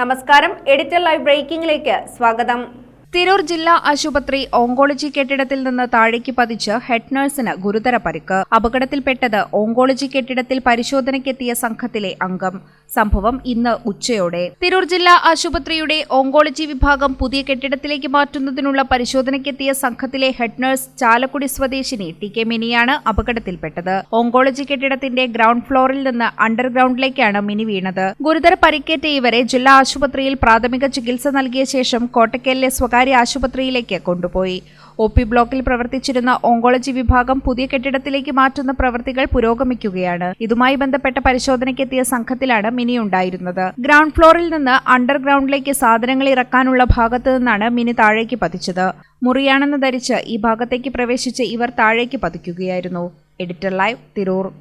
നമസ്കാരം. Editor live ബ്രേക്കിംഗിലേക്ക് സ്വാഗതം. തിരൂർ ജില്ലാ ആശുപത്രി ഓങ്കോളജി കെട്ടിടത്തിൽ നിന്ന് താഴേക്ക് പതിച്ച് ഹെഡ് നഴ്സിന് ഗുരുതര പരിക്ക്. അപകടത്തിൽപ്പെട്ടത് ഓങ്കോളജി കെട്ടിടത്തിൽ പരിശോധനയ്ക്കെത്തിയ സംഘത്തിലെ അംഗം. സംഭവം ഇന്ന് ഉച്ചയോടെ. തിരൂർ ജില്ലാ ആശുപത്രിയുടെ ഓങ്കോളജി വിഭാഗം പുതിയ കെട്ടിടത്തിലേക്ക് മാറ്റുന്നതിനുള്ള പരിശോധനയ്ക്കെത്തിയ സംഘത്തിലെ ഹെഡ് നഴ്സ് ചാലക്കുടി സ്വദേശിനി ടി കെ മിനിയാണ് അപകടത്തിൽപ്പെട്ടത്. ഓങ്കോളജി കെട്ടിടത്തിന്റെ ഗ്രൗണ്ട് ഫ്ലോറിൽ നിന്ന് അണ്ടർഗ്രൗണ്ടിലേക്കാണ് മിനി വീണത്. ഗുരുതര പരിക്കേറ്റ ഇവരെ ജില്ലാ ആശുപത്രിയിൽ പ്രാഥമിക ചികിത്സ നൽകിയ ശേഷം കോട്ടക്കലിലെ സ്വകാര്യ ആശുപത്രിയിലേക്ക് കൊണ്ടുപോയി. ഒ പി ബ്ലോക്കിൽ പ്രവർത്തിച്ചിരുന്ന ഓങ്കോളജി വിഭാഗം പുതിയ കെട്ടിടത്തിലേക്ക് മാറ്റുന്ന പ്രവൃത്തികൾ പുരോഗമിക്കുകയാണ്. ഇതുമായി ബന്ധപ്പെട്ട പരിശോധനയ്ക്കെത്തിയ സംഘത്തിലാണ് മിനി ഉണ്ടായിരുന്നത്. ഗ്രൗണ്ട് ഫ്ലോറിൽ നിന്ന് അണ്ടർഗ്രൗണ്ടിലേക്ക് സാധനങ്ങൾ ഇറക്കാനുള്ള ഭാഗത്ത് നിന്നാണ് മിനി താഴേക്ക് പതിച്ചത്. മുറിയാണെന്ന് ധരിച്ച് ഈ ഭാഗത്തേക്ക് പ്രവേശിച്ച് ഇവർ താഴേക്ക് പതിക്കുകയായിരുന്നു. Editor live Tirur.